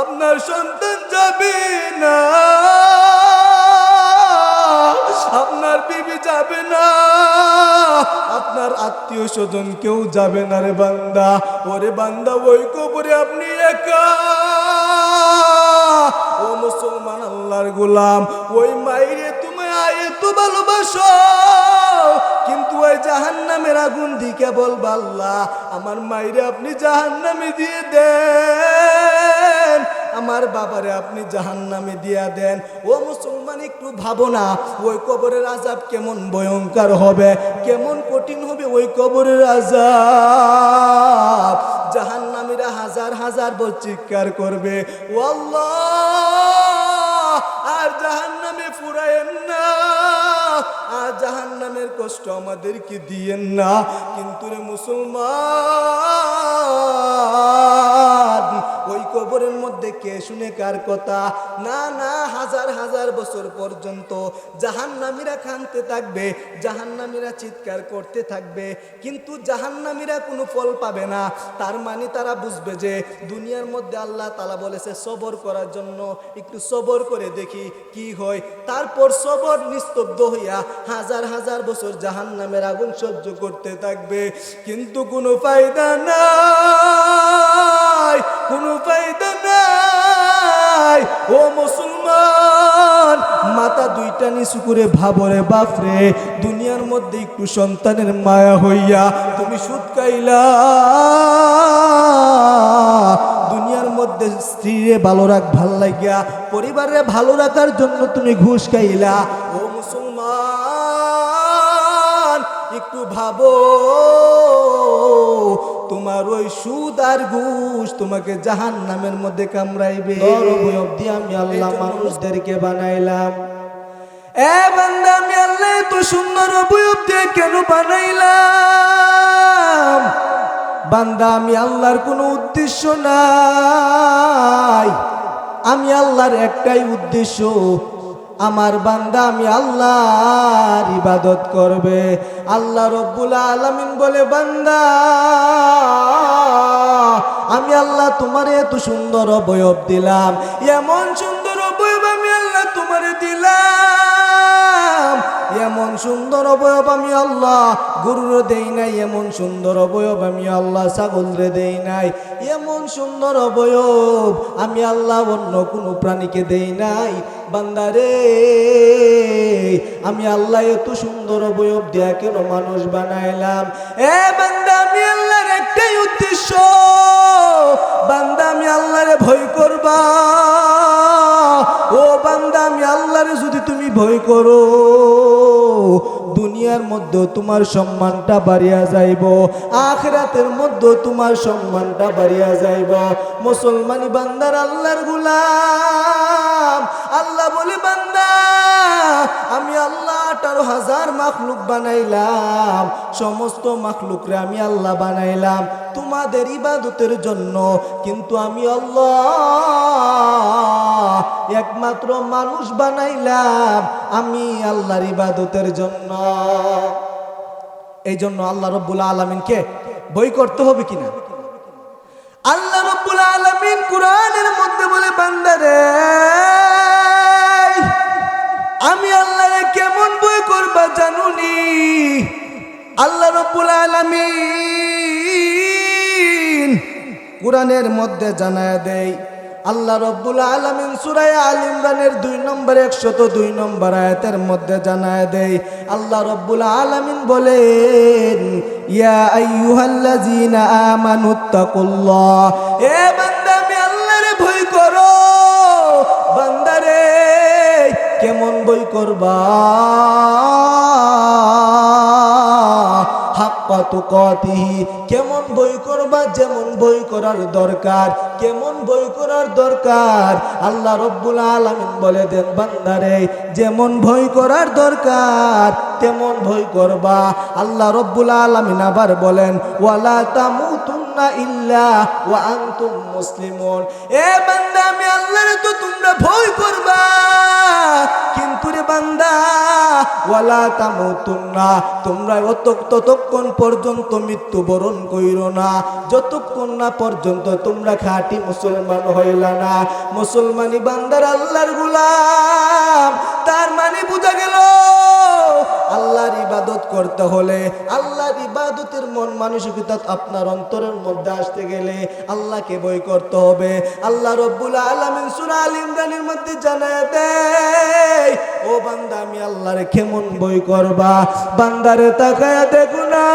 আপনার সন্তান যাবে না। আপনার বিবি যাবে না। আপনার আত্মীয় স্বজন কেউ যাবে না রে বান্দা। ওরে বান্দা, ওই কবরে আপনি একা। ও মুসলমান আল্লাহর গোলাম, ওই মাইরে তুমি আয়ে তো ভালোবাসো। কিন্তু ওই জাহান নামের আগুন দিকে বলবা আমার মাইরে আপনি জাহান নামে দিয়ে দেন। আমার বাবারে আপনি জাহান নামে দিয়া দেন। ও মুসলমান, একটু ভাবো না, ওই কবরের আজাব কেমন ভয়ঙ্কর হবে, কেমন কঠিন হবে ওই কবরের আজাব জাহান নামীরা হাজার হাজার বল চিৎকার করবে, ও আর জাহান নামে ফুরায়েন না, আর জাহান নামের কষ্ট আমাদেরকে দিয়েন না। কিন্তু রে মুসলমান ওই কবরের মধ্যে কে শুনে কার কথা? না না, হাজার হাজার বছর পর্যন্ত জাহান্নামীরা খানতে থাকবে, জাহান্নামীরা চিৎকার করতে থাকবে, কিন্তু জাহান্নামীরা কোনো ফল পাবে না। তার মানে তারা বুঝবে যে দুনিয়ার মধ্যে আল্লাহ তালা বলেছে, সবর করার জন্য একটু সবর করে দেখি কি হয়। তারপর সবর নিস্তব্ধ হইয়া হাজার হাজার বছর জাহান্নামের আগুন সহ্য করতে থাকবে, কিন্তু কোনো ফায়দা নাই। কোনো ফায়দা নাই। ও মুসলমান, মাথা দুইটা নিচু করে ভাবরে বাপরে, দুনিয়ার মধ্যে একটু সন্তানের মায়া হইয়া তুমি সুদ কাইলা দুনিয়ার মধ্যে স্ত্রীরে ভালো রাখ, ভালো লাগিয়া পরিবারে ভালো রাখার জন্য তুমি ঘুষ খাইলা। ও মুসলমান, একটু ভাবো। তোমার ওই সুদ আর ঘুষ তোমাকে জাহান নামের মধ্যে কামড়াইবে। অবধি আমি আল্লাহ মানুষদেরকে বানাইলাম। এ বান্দা আমি আল্লাহ এত সুন্দর অবয়ব দিয়ে কেন বানাইলাম? বান্দা আমি আল্লাহর কোনো উদ্দেশ্য নাই। আমি আল্লাহর একটাই উদ্দেশ্য আমার বান্দা, আমি আল্লাহর ইবাদত করবে। আল্লাহ রব্বুল আলামিন বলে, বান্দা, আমি আল্লাহ তোমার এত সুন্দর অবয়ব দিলাম। এমন সুন্দর অবয়ব আমি আল্লাহ তোমার দিলাম। এমন সুন্দর অবয়ব আমি আল্লাহ। গরুরে দেই নাই, এমন সুন্দর অবয়ব আমি আল্লাহ, ছাগলরে দেই নাই। এমন সুন্দর অবয়ব আমি আল্লাহ, অন্য কোনো প্রাণীকে দেই নাই। বান্দারে আমি আল্লাহ এত সুন্দর অবয়ব দেয়া কেন মানুষ বানাইলাম? এ বান্দা, আমি আল্লাহর একটাই উদ্দেশ্য। বান্দা আমি আল্লাহরে ভয় করবা। ও বান্দা আমি আল্লাহরে যদি তুমি ভয় করো দুনিয়ার মধ্যে তোমার সম্মানটা বাড়িয়া যাইব, আখরাতের মধ্যে তোমার সম্মানটা বাড়িয়া যাইব। মুসলমানি বান্দার আল্লাহর গুলাম, আল্লাহ বলে, বান্দা, আমি আল্লাহ আঠারো হাজার মাখলুক বানাইলাম, সমস্ত মাখলুকরে আমি আল্লাহ বানাইলাম, তোমাদের ইবাদতের জন্য কিন্তু আমি আল্লাহ একমাত্র মানুষ বানাইলাম, আমি আল্লাহর ইবাদতের জন্য। এই জন্য আল্লাহ রব্বুল আলমিনকে বই করতে হবে কিনা? আল্লাহ রব্বুল আলমিন কোরআনের মধ্যে বলে, বান্দারে, আমি আল্লাহরে কেমন বই করবা জানুনি? আল্লাহ রব্বুল আলমিন কোরআনের মধ্যে জানায় দেয় আল্লাহ রব্বুল আলমিন সুরায় আল ইমরানের দুই নম্বর একশত দুই নম্বর আয়াতের মধ্যে জানায় দেয়, আল্লাহ রব্বুল আলমিন বলেন, ইয়া আইয়ুহাল্লাযীনা আমানুত্তাকুল্লাহ এ বান্দা, আমি আল্লাহরে ভয় করো। বান্দারে, কেমন বই করবা? তুকাতিহি কেমন বই করবা, যেমন বই করার দরকার, কেমন বই করার দরকার? আল্লাহ রব্বুল বলে দেন, বান্দারে, যেমন ভয় করার দরকার, তেমন ভয় করবা। আল্লাহ রব্বুল আলামিন আবার বলেন, ওয়ালা তামুতুন্না ইল্লা ওয়া আনতুম মুসলিমুন। এ বান্দা তো তোমরা ভয় করবা। কিন্তু রে বান্দা, ওয়ালা তামুতুন্না, তোমরা অত ততক্ষণ পর্যন্ত মৃত্যুবরণ কইরো না। যতক্ষণ না পর্যন্ত তোমরা খাঁটি মুসলমান হইলা না। মুসলমানি বান্দার আল্লাহর গুলাম, তার মানে বোঝা গেল আল্লাহর ইবাদত করতে হলে, আল্লাহর ইবাদতের মন মানসিকতা আপনার অন্তরের মধ্যে আসতে গেলে আল্লাহকে বই করতে হবে। আল্লাহ রব্বুল আলামিন সূরা আল ইমরানের মধ্যে জানায় দেয়, ও বান্দা, আমি আল্লাহর কেমন বই করবা? বান্দারে তাকায়া দেখো না,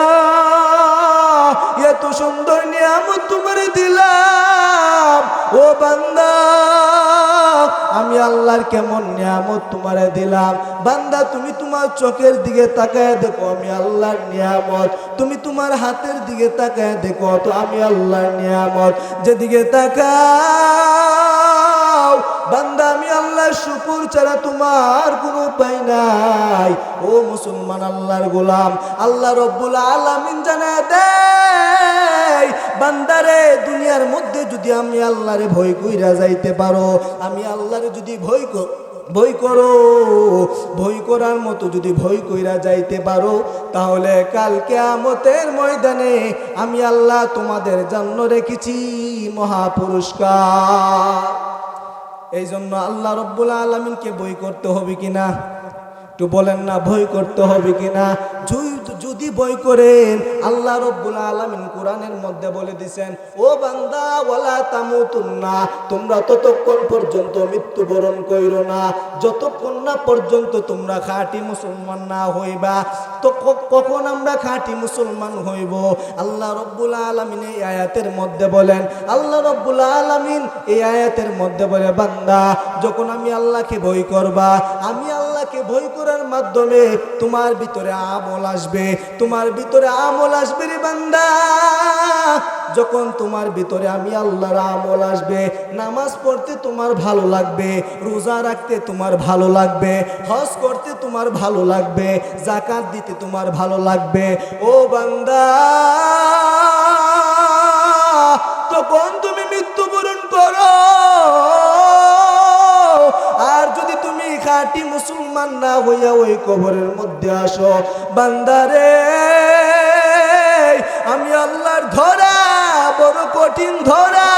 এত সুন্দর নিয়ামত তোমার দিলাম। আল্লাহর কেমন নিয়ামত তোমারে দিলাম। বান্দা, তুমি তোমার চোখের দিকে তাকায় দেখো, আমি আল্লাহর নিয়ামত। তুমি তোমার হাতের দিকে তাকায় দেখো, তো আমি আল্লাহর নিয়ামত। যেদিকে তাকাও, বান্দা, আমি আল্লাহর শুকুর ছাড়া তোমার কোনো উপায় নাই। ও মুসলমান আল্লাহর গোলাম, আল্লাহ রব্বুল আলামিন জানা দেয় বান্দারে, দুনিয়ার মধ্যে যদি আমি আল্লাহরে ভয় কইরা যাইতে পারো, আমি আল্লাহরে যদি ভয় ভয় করো, ভয় করার মতো যদি ভয় কইরা যাইতে পারো, তাহলে কালকে আমতের ময়দানে আমি আল্লাহ তোমাদের জন্য রেখেছি মহাপুরস্কার। এই জন্য আল্লাহ রব্বুল আলমিনকে বই করতে হবে কিনা? একটু বলেন না, ভয় করতে হবে কিনা? যদি- যদি বই করেন, আল্লাহ রব্বুল আলমিন কোরআনের মধ্যে বলে দিছেন, ও বান্দা, ওয়ালা তামুতুন্না, তোমরা ততক্ষণ পর্যন্ত মৃত্যুবরণ কইরো না। যতক্ষণ না পর্যন্ত তোমরা খাঁটি মুসলমান না হইবা, তো কখন আমরা খাঁটি মুসলমান হইব? আল্লাহ রব্বুল আলমিন এই আয়াতের মধ্যে বলেন, আল্লাহ রব্বুল আলমিন এই আয়াতের মধ্যে বলে, বান্দা, যখন আমি আল্লাহকে বই করবা, আমি আল্লাহকে ভয় করার মাধ্যমে তোমার ভিতরে আমল আসবে। তোমার ভিতরে আমল আসবে রে বান্দা। যখন তোমার ভিতরে আমি আল্লাহর আমল আসবে, নামাজ পড়তে তোমার ভালো লাগবে, রোজা রাখতে তোমার ভালো লাগবে, হজ করতে তোমার ভালো লাগবে জাকাত দিতে তোমার ভালো লাগবে। ও বান্দা, তখন তুমি মৃত্যুবরণ করো। খাঁটি মুসলমান না হইয়া ওই কবরের মধ্যে আসো। বান্দারে, আমি আল্লাহর ধরা, বড় কঠিন ধরা।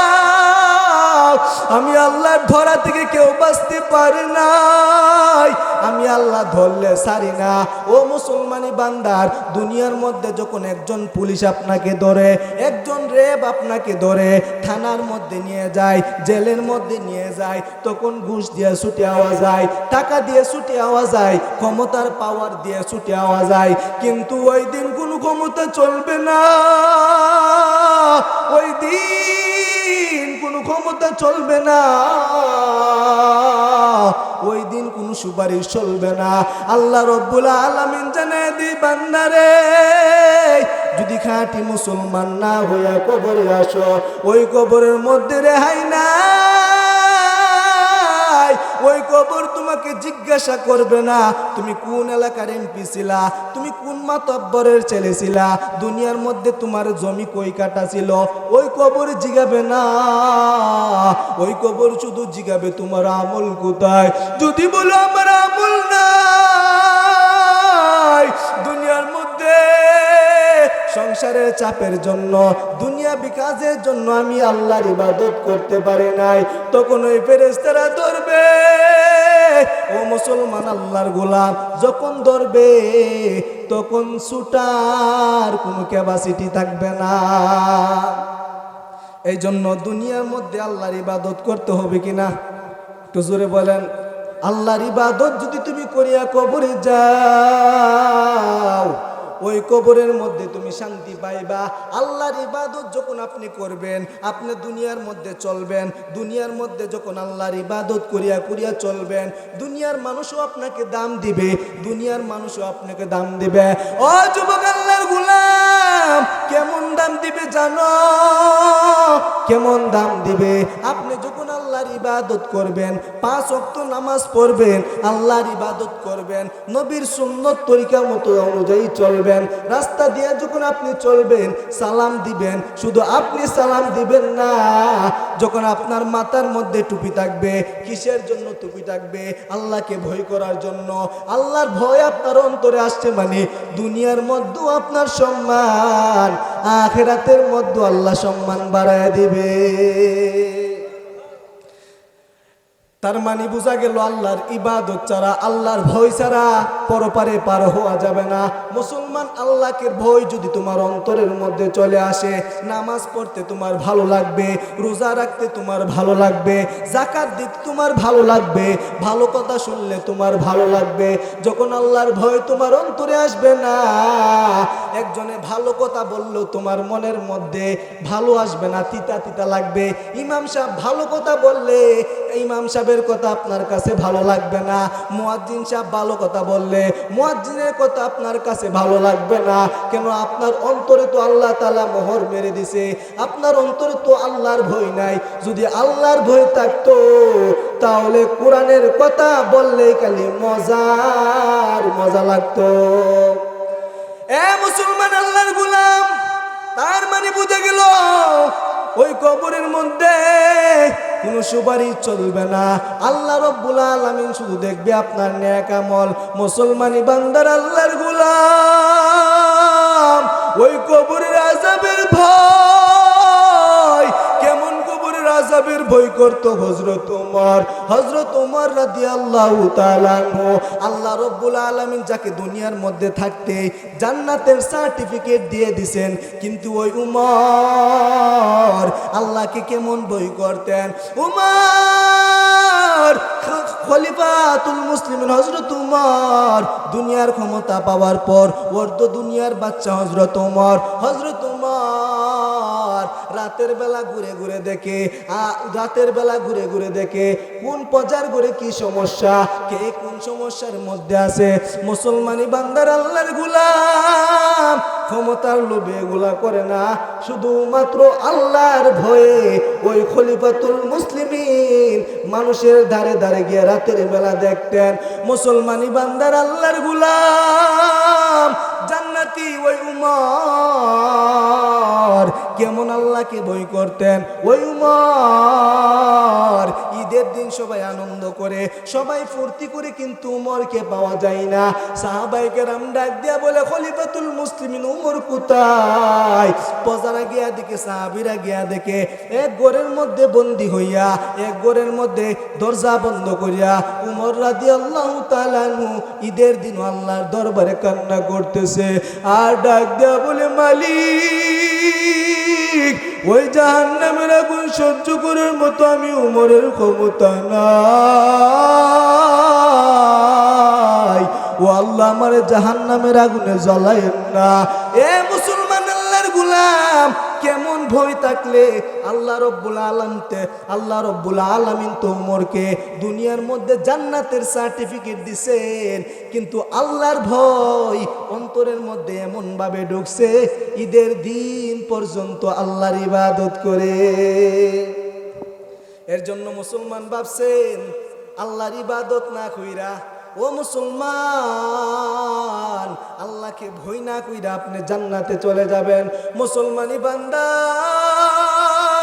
আমি আল্লাহর ধরা থেকে কেউ বাঁচতে পারে নাই। আমি আল্লাহ ধরলে সারি না। ও মুসলমানি বান্দার, দুনিয়ার মধ্যে যখন একজন পুলিশ আপনাকে ধরে, একজন রেব আপনাকে ধরে, থানার মধ্যে নিয়ে যায়, জেলের মধ্যে নিয়ে যায়, তখন ঘুষ দিয়ে ছুটে আওয়া যায়, টাকা দিয়ে ছুটে আওয়া যায়, ক্ষমতার পাওয়ার দিয়ে ছুটে আওয়া যায়, কিন্তু ওই দিন কোনো ক্ষমতা চলবে না। ওই দিন কোনো ক্ষমতা চলবে না। ওই দিন কোনো সুপারিশ চলবে না। আল্লাহ রব্বুল আলমিন জানে দি বান্দারে, যদি খাঁটি মুসলমান না হইয়া কবরে আসো, ওই কবরের মধ্যে রেহাই নাই। ওই কবর তোমাকে জিজ্ঞাসা করবে না, তুমি কোন এলাকার এমপি ছিলা, তুমি কোন মাতব্বরের ছেলে ছিলা, দুনিয়ার মধ্যে তোমার জমি কই কাটা ছিল, ওই কবর জিগাবে না, ওই কবর শুধু জিগাবে তোমার আমল কোথায়, যদি বলো আমার আমল নাই, দুনিয়ার মধ্যে সংসারের চাপের জন্য, দুনিয়া বিকাশের জন্য আমি আল্লাহর ইবাদত করতে পারি নাই, তখন ওই ফেরেস্তারা ধরবে আল্লাহর গোলাম যখন ধরবে, তখন ছুটার কোনো ক্যাপাসিটি থাকবে না। এই জন্য দুনিয়ার মধ্যে আল্লাহর ইবাদত করতে হবে কিনা একটু জোরে বলেন, আল্লাহর ইবাদত যদি তুমি করিয়া কবরে যাও ওই কবরের মধ্যে তুমি শান্তি পাইবা। আল্লাহর ইবাদত যখন আপনি করবেন, আপনি দুনিয়ার মধ্যে চলবেন, দুনিয়ার মধ্যে যখন আল্লাহর ইবাদত করিয়া করিয়া চলবেন, দুনিয়ার মানুষও আপনাকে দাম দিবে, দুনিয়ার মানুষও আপনাকে দাম দিবে। ও যুবক আল্লাহর গুলাম, কেমন দাম দিবে জানো? কেমন দাম দিবে? আপনি যখন আল্লাহর ইবাদত করবেন, পাঁচ অক্ত নামাজ পড়বেন, আল্লাহর ইবাদত করবেন, নবীর সুন্নত তরিকা মতো অনুযায়ী চলবেন। রাস্তা দিয়ে যখন আপনি চলবেন, সালাম দিবেন, শুধু আপনি সালাম দিবেন না, যখন আপনার মাথার মধ্যে টুপি থাকবে, কিসের জন্য টুপি থাকবে, আল্লাহকে ভয় করার জন্য, আল্লাহর ভয় আপনার অন্তরে আসছে মানে দুনিয়ার মধ্যেও আপনার সম্মান, আখেরাতের মধ্যে আল্লাহ সম্মান বাড়ায় দিবে। তার মানে বোঝা গেল আল্লাহর ইবাদত ছাড়া আল্লাহর ভয় ছাড়া পরপারে পার হওয়া যাবে না। মুসলমান আল্লাহকে ভয় যদি তোমার অন্তরের মধ্যে চলে আসে, নামাজ পড়তে তোমার ভালো লাগবে, রোজা রাখতে তোমার ভালো লাগবে, জাকাত দিতে তোমার ভালো লাগবে, ভালো কথা শুনলে তোমার ভালো লাগবে, যখন আল্লাহর ভয় তোমার অন্তরে আসবে না, একজনে ভালো কথা বলল তোমার মনের মধ্যে ভালো আসবে না, তিতা তিতা লাগবে। ইমাম সাহেব ভালো কথা বললে, ইমাম সাহেবের কথা আপনার কাছে ভালো লাগবে না। মুয়াজ্জিন সাহেব ভালো কথা বললে, মুয়াজ্জিনের কথা আপনার কাছে ভালো লাগবে না। কেন আপনার অন্তরে তো আল্লাহ তালা মোহর মেরে দিছে। আপনার অন্তরে তো আল্লাহর ভয় নাই। যদি আল্লাহর ভয় থাকতো, তাহলে কোরআনের কথা বললে খালি মজার মজা লাগতো। এ মুসলমান আল্লাহর গুলাম তার মানে বুঝে গেল, ওই কবরের মধ্যে কোনো সুপারি চলবে না। আল্লাহ রব্বুল আলমিন শুধু দেখবে আপনার ন্যাক আমল। মুসলমানি বান্দার আল্লাহর গুলাম, ওই কবরের আজাবের ভয় আজাবের ভয় করতো হজরত উমর। হজরত উমর রাদি আল্লাহ আল্লাহ রব্বুল আলমিন যাকে দুনিয়ার মধ্যে থাকতে জান্নাতের সার্টিফিকেট দিয়ে দিছেন, কিন্তু ওই উমর আল্লাহকে কেমন বই করতেন? উমর খলিফাতুল মুসলিমিন হজরত উমর দুনিয়ার ক্ষমতা পাওয়ার পর ওর তো দুনিয়ার বাচ্চা হজরত উমর। হজরত রাতের বেলা ঘুরে ঘুরে দেখে রাতের বেলা ঘুরে ঘুরে দেখে, কোন পজার ঘুরে কি সমস্যা, কে কোন সমস্যার মধ্যে আছে? মুসলমানি বান্দার আল্লাহর গুলাম ক্ষমতার লোভে এগুলা করে না, শুধুমাত্র আল্লাহর ভয়ে ওই খলিফাতুল মুসলিমিন মানুষের ধারে ধারে গিয়ে রাতের বেলা দেখতেন, মুসলমানি বান্দার আল্লাহর গুলাম জান্নাতি ওই কেমন আল্লাহকে বই করতেন। ওই উমর ঈদের দিন সবাই আনন্দ করে, সবাই ফুর্তি করে কিন্তু উমরকে পাওয়া যায় না। সাহাবাইকে রাম ডাক দিয়া বলে, খলিফাতুল মুসলিমিন, উমর কোথায়? প্রজারা গিয়া দেখে, সাহাবিরা গিয়া দেখে, এক গোরের মধ্যে বন্দি হইয়া, এক গোরের মধ্যে দরজা বন্ধ করিয়া, উমর রাদি আল্লাহ তালানু ঈদের দিন আল্লাহর দরবারে কান্না করতেছে। আর ডাক দেয়া বলে, মালিক, ওই জাহান নামের আগুন সহ্য করার মতো আমি উমরের ক্ষমতা নাই ও আল্লাহ আমার জাহান নামের আগুনে জ্বলায়েন না। এ মুসলমান আল্লাহর গুলাম, কেমন ভয় থাকলে আল্লাহ রব্বুল আলমতে, আল্লাহ রব্বুল আলমিন তো দুনিয়ার মধ্যে জান্নাতের সার্টিফিকেট দিছেন, কিন্তু আল্লাহর ভয় অন্তরের মধ্যে এমন ভাবে ঢুকছে, ঈদের দিন পর্যন্ত আল্লাহর ইবাদত করে। এর জন্য মুসলমান ভাবছেন, আল্লাহর ইবাদত না কইরা, ও মুসলমান, আল্লাহকে ভয় না কইরা আপনি জান্নাতে চলে যাবেন। মুসলমানি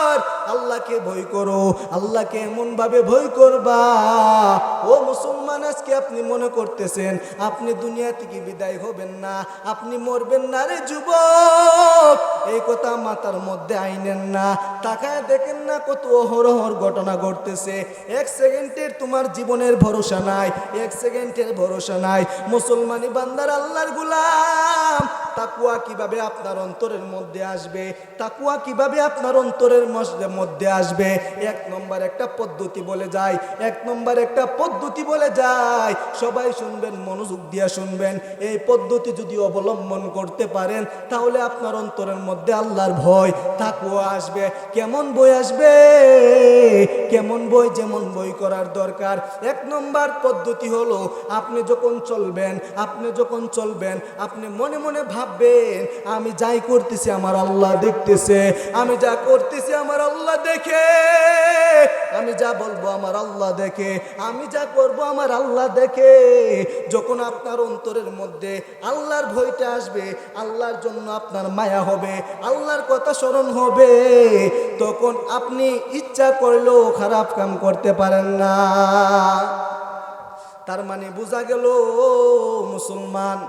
বান্দার আল্লাহকে ভয় করো, আল্লাহকে এমন ভাবে ভয় করবা। ও মুসলমান, আজকে আপনি মনে করতেছেন, আপনি দুনিয়া থেকে বিদায় হবেন না, আপনি মরবেন না রে যুবক। এই কথা মাথার মধ্যে আইনেন না, তাকায় দেখেন না কত অহরহর ঘটনা ঘটতেছে। এক সেকেন্ডের তোমার জীবনের ভরসা নাই, এক সেকেন্ডের ভরসা নাই। মুসলমানি বান্দার আল্লাহর গুলাম, তাকুয়া কীভাবে আপনার অন্তরের মধ্যে আসবে, তাকুয়া কীভাবে আপনার অন্তরের মধ্যে আসবে। এক নম্বর একটা পদ্ধতি বলে যায়, এক নম্বর একটা পদ্ধতি বলে যায়। সবাই শুনবেন, মনোযোগ দিয়ে শুনবেন। এই পদ্ধতি যদি অবলম্বন করতে পারেন, তাহলে আপনার অন্তরের মধ্যে আল্লাহর ভয় তাকুয়া আসবে। কেমন বই আসবে? কেমন বই, যেমন বই করার দরকার। এক নম্বর পদ্ধতি হলো, আপনি যখন চলবেন, আপনি যখন চলবেন, আপনি মনে মনে ভাববেন, আমি যাই করতেছি, আমার আল্লাহ দেখতেছে, আমি যা করতেছি, আমার আল্লাহ দেখে। আমি যা বলব আমার আল্লাহ দেখে। আমি যা করব আমার আল্লাহ দেখে। যখন আপনার অন্তরের মধ্যে আল্লাহর ভয়টা আসবে, আল্লাহর জন্য আপনার মায়া হবে, আল্লাহর কথা স্মরণ হবে, তখন আপনি ইচ্ছা করলেও খারাপ কাম করতে পারেন না। তার মানে বোঝা গেল, মুসলমান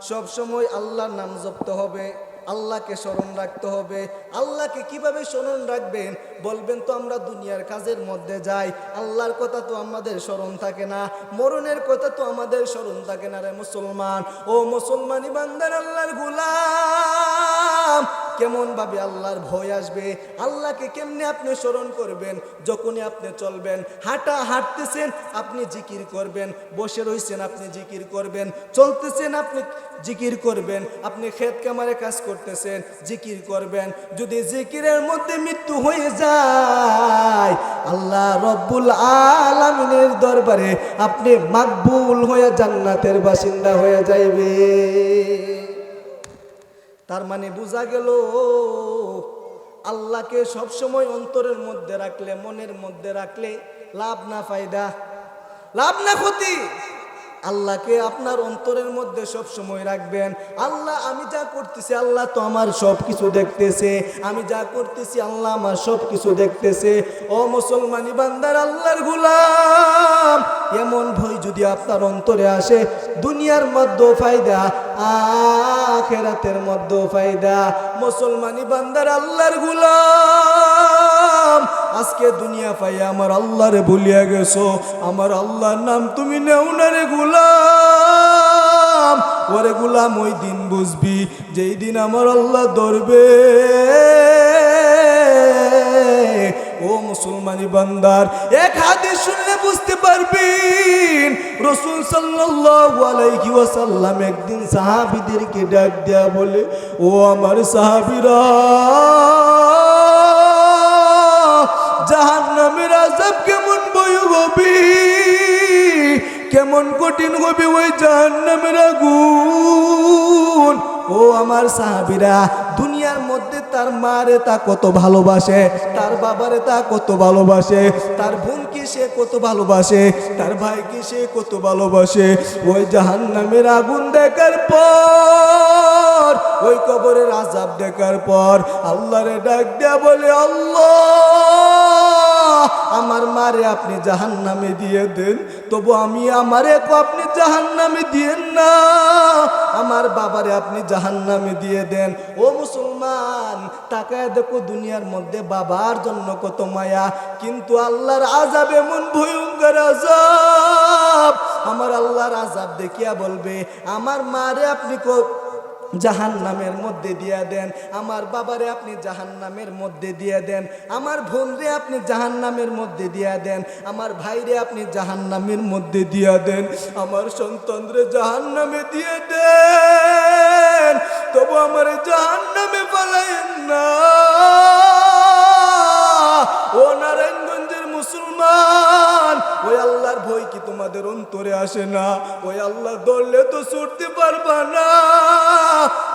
সব সময় আল্লাহর নাম জপতে হবে। আল্লাহকে স্মরণ রাখতে হবে। আল্লাহকে কীভাবে স্মরণ রাখবেন? বলবেন তো আমরা দুনিয়ার কাজের মধ্যে যাই। আল্লাহর কথা তো আমাদের স্মরণ থাকে না। মরণের কথা তো আমাদের স্মরণ থাকে না রে মুসলমান। ও মুসলমান বান্দার আল্লাহর গুলাম। কেমন ভাবে আল্লাহর ভয় আসবে? আল্লাহকে কেমনে আপনি স্মরণ করবেন? যখনই আপনি চলবেন, হাঁটা হাঁটতেছেন, আপনি জিকির করবেন, বসে রয়েছেন আপনি জিকির করবেন, চলতেছেন, আপনি জিকির করবেন, আপনি ক্ষেত কামারে কাজ করতেছেন, জিকির করবেন। যদি জিকিরের মধ্যে মৃত্যু হয়ে যায়, আল্লাহ রব্বুল আলামিনের দরবারে আপনি মাকবুল হয়ে জান্নাতের বাসিন্দা হয়ে যাইবে। তার মানে বোঝা গেল, আল্লাহকে সবসময় অন্তরের মধ্যে রাখলে, মনের মধ্যে রাখলে লাভ না ফায়দা, লাভ না ক্ষতি। আল্লাহকে আপনার অন্তরের মধ্যে সব সময় রাখবেন। আল্লাহ, আমি যা করতেছি, আল্লাহ তো আমার সব কিছু দেখতেছে। আমি যা করতেছি, আল্লাহ আমার সব কিছু দেখতেছে। ও মুসলমানি বান্দার আল্লাহর গুলাম, এমন ভয় যদি আপনার অন্তরে আসে, দুনিয়ার মধ্যেও ফায়দা, আখেরাতের মধ্যেও ফায়দা। মুসলমানি বান্দার আল্লাহর গুলাম। দুনিয়া পাইয়া আমার আল্লাহরে ভুলিয়া গেছো। আমার আল্লাহর নাম তুমি নেও না রে গুলাম। ওরে গুলাম, ওই দিন বুঝবি যেই দিন আমার আল্লাহ ধরবে। ও মুসলমানি বান্দার, এক হাদিস শুনলে বুঝতে পারবেন, রসুল ওয়াসাল্লাম একদিন সাহাবীদেরকে ডাক দেয়া বলে, ও আমার সাহাবীরা কেমন কঠিন হবে ওই জাহান্নামের আগুন? ও আমার সাহাবিরা, দুনিয়ার মধ্যে তার মারে তা কত ভালোবাসে, তার বাবারে তা কত ভালোবাসে, তার বোনকে সে কত ভালোবাসে, তার ভাইকে সে কত ভালোবাসে। ওই জাহান্নামের আগুন দেখার পর, ওই কবরের আজাব দেখার পর, আল্লাহরে ডাক দেয়া বলে, আল্লাহ! আমার মারে আপনি জাহান নামে দিয়ে দেন, তবু আমি আমারে আপনি জাহান নামে দিয়েন না। আমার বাবারে আপনি জাহান নামে দিয়ে দেন। ও মুসলমান, তাকায় দেখো দুনিয়ার মধ্যে বাবার জন্য কত মায়া, কিন্তু আল্লাহর আজাব এমন ভয়ঙ্কর আজাব আমার আল্লাহর আজাব দেখিয়া বলবে, আমার মারে আপনি কো- জাহান নামের মধ্যে দিয়া দেন। আমার বাবারে আপনি জাহান নামের মধ্যে দিয়ে দেন। আমার বোনরে আপনি জাহান নামের মধ্যে দিয়া দেন। আমার ভাইরে আপনি জাহান নামের মধ্যে দিয়া দেন। আমার সন্তানরে জাহান নামে দিয়ে দেন। তবু আমার জাহান নামে পালাইন না। ও নারায়ণগঞ্জের মুসলমান। ওই আল্লাহর ভয় কি তোমাদের অন্তরে আসে না? ওই আল্লাহ ধরলে তো ছুটতে পারবা না।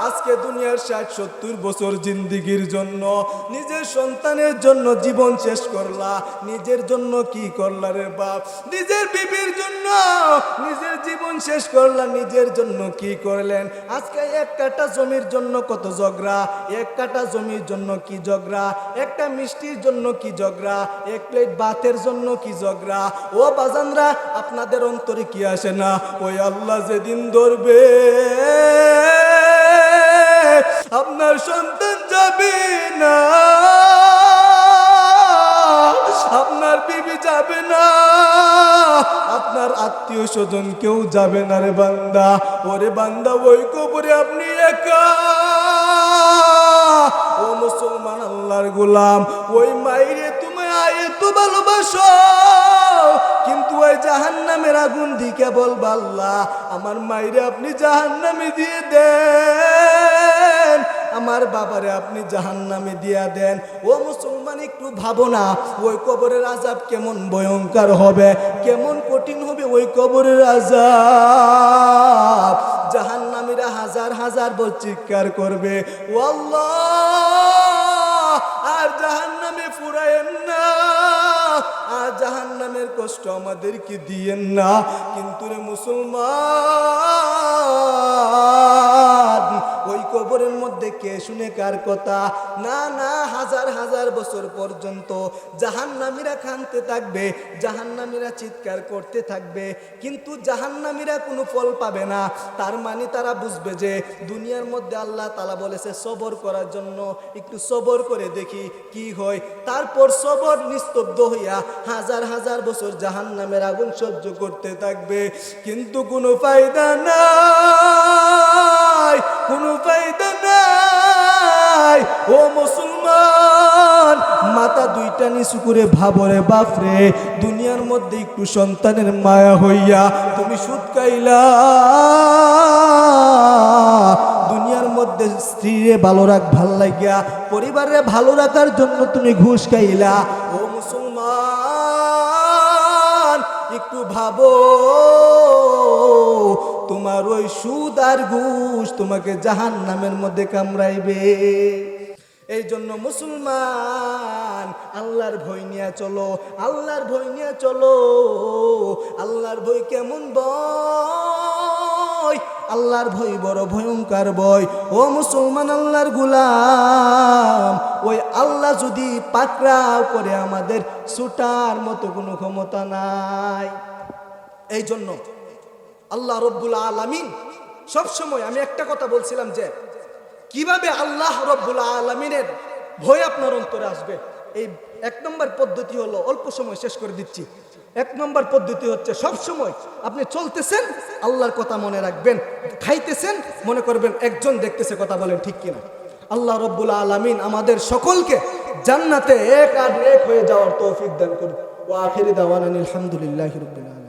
আজকে দুনিয়ার ষাট, সত্তর বছর জিন্দিগির জন্য, নিজের সন্তানের জন্য জীবন শেষ করলা। নিজের জন্য কি করলা রে বাপ? নিজের বিবির জন্য নিজের জীবন শেষ করলা। নিজের জন্য কি করলেন? আজকে এক কাটা জমির জন্য কত ঝগড়া? এক কাটা জমির জন্য কি ঝগড়া? একটা মিষ্টির জন্য কি ঝগড়া? এক প্লেট ভাতের জন্য কি ঝগড়া? ও বাজানরা, আপনাদের অন্তরে কি আসে না? ওই আল্লাহ যেদিন ধরবে, আপনার সন্তান যাবে না। আপনার বিবি যাবে না। আপনার আত্মীয় স্বজন কেউ যাবে না রে বান্দা। ওরে বান্দা, ওই কবরে আপনি একা। ও মুসলমান আল্লাহর গোলাম, ওই মাইরে তুমি আয়ে তো ভালোবাসো। কিন্তু ওই জাহান্নামের আগুন দিকে বলবা আল্লাহ, আমার মাইরে আপনি জাহান্নামে দিয়ে দেন, আমার বাবারে আপনি জাহান্নামে দিয়া দেন। ও মুসলমান, একটু ভাবো না, ওই কবরের আজাব কেমন ভয়ঙ্কর হবে, কেমন কঠিন হবে ওই কবরের আজাব জাহান্নামীরা হাজার হাজার বল চিৎকার করবে, ও আল্লাহ, আর জাহান্নামে ফুরায়েন না। আর জাহান্নামের কষ্ট আমাদেরকে দিয়েন না। কিন্তু রে মুসলমান কে শুনে কার কথা? না না, হাজার হাজার বছর পর্যন্ত জাহান্নামীরা খানতে থাকবে, জাহান্নামীরা চিৎকার করতে থাকবে, কিন্তু জাহান্নামীরা কোনো ফল পাবে না। তার মানে তারা বুঝবে যে দুনিয়ার মধ্যে আল্লাহ তালা বলেছে, সবর করার জন্য একটু সবর করে দেখি কি হয়। তারপর সবর নিস্তব্ধ হইয়া হাজার হাজার বছর জাহান্নামের আগুন সহ্য করতে থাকবে, কিন্তু কোনো ফায়দা নাই কোনো ফায়দা নাই। ও মুসলমান, মাথা দুইটা নিচু করে ভাবরে বাপরে দুনিয়ার মধ্যে একটু সন্তানের মায়া হইয়া তুমি সুদ কাইলা দুনিয়ার মধ্যে স্ত্রীরে ভালো রাখ, ভালো লাগিয়া পরিবারে ভালো রাখার জন্য তুমি ঘুষ খাইলা। ও মুসলমান, একটু ভাবো। তোমার ওই সুদ আর ঘুষ তোমাকে জাহান নামের মধ্যে কামড়াইবে। এই জন্য মুসলমান, আল্লাহর ভয় নিয়ে চলো, আল্লাহর ভয় নিয়ে চলো। আল্লাহর ভয় কেমন ভয় আল্লাহর ভয় বড় ভয়ঙ্কর ভয় ও মুসলমান, আল্লাহর গুলাম, ওই আল্লাহ যদি পাকড়াও করে আমাদের, ছুটার মতো কোনো ক্ষমতা নাই। এই জন্য আল্লাহ রব্বুল আলমিন। সবসময় আমি একটা কথা বলছিলাম যে, কীভাবে আল্লাহ রব্বুল আলমিনের ভয় আপনার অন্তরে আসবে? এই এক নম্বর পদ্ধতি হলো, অল্প সময় শেষ করে দিচ্ছি। এক নম্বর পদ্ধতি হচ্ছে সব সময় আপনি চলতেছেন, আল্লাহর কথা মনে রাখবেন, খাইতেছেন, মনে করবেন একজন দেখতেছে কথা বলেন ঠিক কিনা। আল্লাহ রব্বুল আলমিন আমাদের সকলকে জান্নাতে এক আর এক হয়ে যাওয়ার তৌফিক দান করুন। ও আখিরি দাওয়ান আলহামদুলিল্লাহ আলামিন।